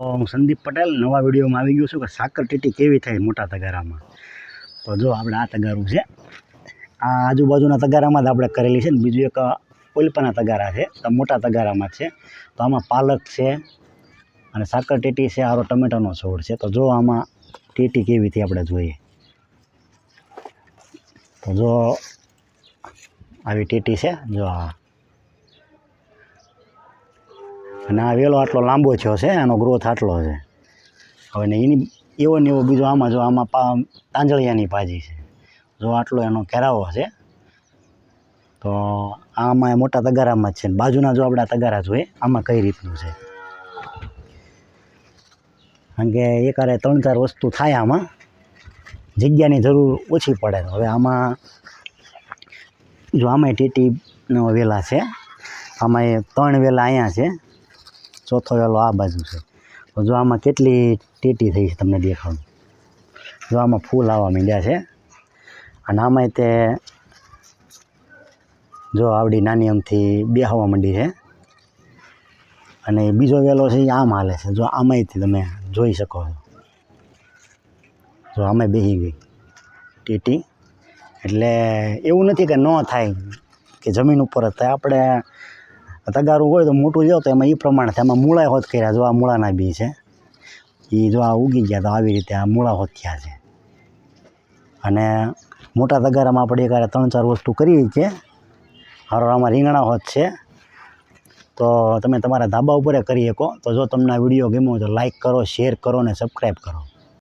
હું સંદીપ પટેલ, નવા વિડીયોમાં આવી ગયો છું કે સાકર ટીટી કેવી થાય મોટા તગારામાં? તો જો આપણે આ તગારું છે. આ આજુબાજુના તગારામાં જ આપણે કરેલી છે ને બીજું એક ઓલપાના તગારા છે, તો મોટા તગારામાં છે. તો આમાં પાલક છે અને સાકર ટેટી છે આરો ટમેટાનો છોડ છે. તો જો આમાં ટેટી કેવી થઈ આપણે જોઈએ. તો જો આવી ટેટી છે, જો આ અને આ વેલો આટલો લાંબો થયો છે, એનો ગ્રોથ આટલો છે. હવે ને એની, એવો ને એવો બીજો આમાં જો આમાં પા તાંજળિયાની ભાજી છે. જો આટલો એનો ઘેરાવો છે, તો આમાં મોટા તગારામાં જ છે. બાજુના જો આપણા તગારા જોઈએ આમાં કઈ રીતનું છે? કારણ કે એકારે ત્રણ ચાર વસ્તુ થાય આમાં, જગ્યાની જરૂર ઓછી પડે. હવે આમાં, જો આમાંય ટીટીનો વેલા છે આમાં એ ત્રણ વેલા અહીંયા છે ચોથો વેલો આ બાજુ છે. તો જો આમાં કેટલી ટેટી થઈ છે તમને દેખાડું. જો આમાં ફૂલ આવવા માંડ્યા છે. અને આમાંય તે જો આવડી નાની અમથી બેહવા માંડી છે. અને બીજો વેલો છે એ આમ હાલે છે. જો આમાંયથી તમે જોઈ શકો છો. જો આમાંય બેસી ગઈ ટીટી. એટલે એવું નથી કે ન થાય કે જમીન ઉપર જ થાય. આપણે તગારું હોય તો મોટું જાવ તો એમાં એ પ્રમાણે થાય. એમાં મૂળા હોત કર્યા જો આ મૂળાના બી છે. એ જો આ ઉગી ગયા તો આવી રીતે આ મૂળા હોત થયા છે. અને મોટા તગારામાં આપણે એક ત્રણ ચાર વસ્તુ કરી છે. હારો આમાં રીંગણા હોત છે. તો તમે તમારા ધાબા ઉપર કરી શકો. તો જો તમને આ વીડિયો ગમ્યો તો લાઈક કરો, શેર કરો અને સબસ્ક્રાઈબ કરો.